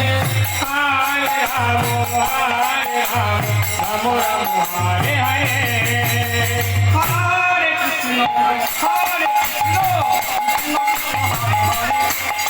ハーレクスのハーレクスのハーレクスのハーレクスの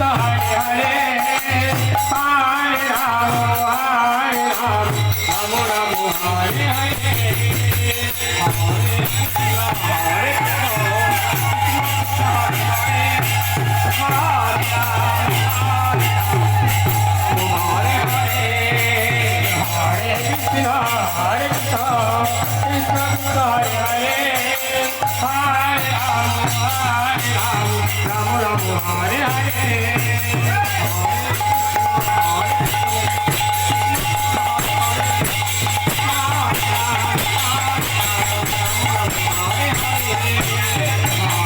Hare Hare Ram Ram Hare Hare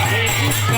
Hare Krishna